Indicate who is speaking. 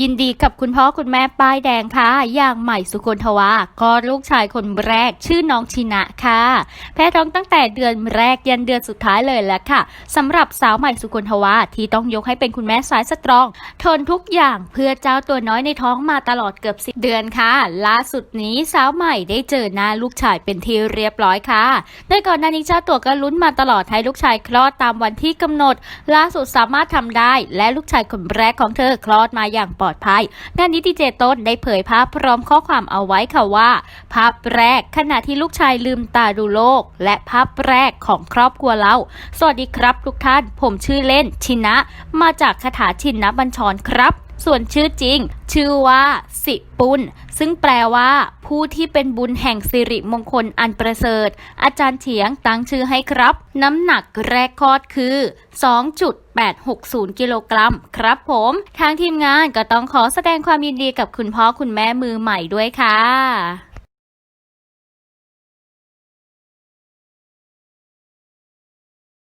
Speaker 1: ยินดีกับคุณพ่อคุณแม่ป้ายแดงค่ะ อย่างใหม่สุคนทวาก็ลูกชายคนแรกชื่อน้องชินะค่ะ แพ้ท้องตั้งแต่เดือนแรกยันเดือนสุดท้ายเลยแหละค่ะสำหรับสาวใหม่สุคนทวาที่ต้องยกให้เป็นคุณแม่สายสตรอง ทนทุกอย่างเพื่อเจ้าตัวน้อยในท้องมาตลอดเกือบสิเดือนค่ะ ล่าสุดนี้สาวใหม่ได้เจอหน้าลูกชายเป็นที่เรียบร้อยค่ะ โดยก่อนหน้านี้เจ้าตัวก็ลุ้นมาตลอดให้ลูกชายคลอดตามวันที่กำหนด ล่าสุดสามารถทำได้ และลูกชายคนแรกของเธอคลอดมาอย่างปลอดภัยงานนี้ดีเจต้นได้เผยภาพพร้อมข้อความเอาไว้ค่ะว่า ภาพแรกขณะที่ลูกชายลืมตาดูโลก และภาพแรกของครอบครัวเรา สวัสดีครับทุกท่าน ผมชื่อเล่นชินะ มาจากคาถาชินนะบัญชรครับ ส่วนชื่อจริง ชื่อว่า สิปุณซึ่งแปลว่า ผู้ที่เป็นบุญแห่งสิริมงคลอันประเสริฐ อาจารย์เฉียงตั้งชื่อให้ครับ น้ำหนักแรกคลอดคือ 2.860 กิโลกรัมครับผม ทางทีมงานก็ต้องขอแสดงความยินดีกับคุณพ่อคุณแม่มือใหม่ด้วยค่ะ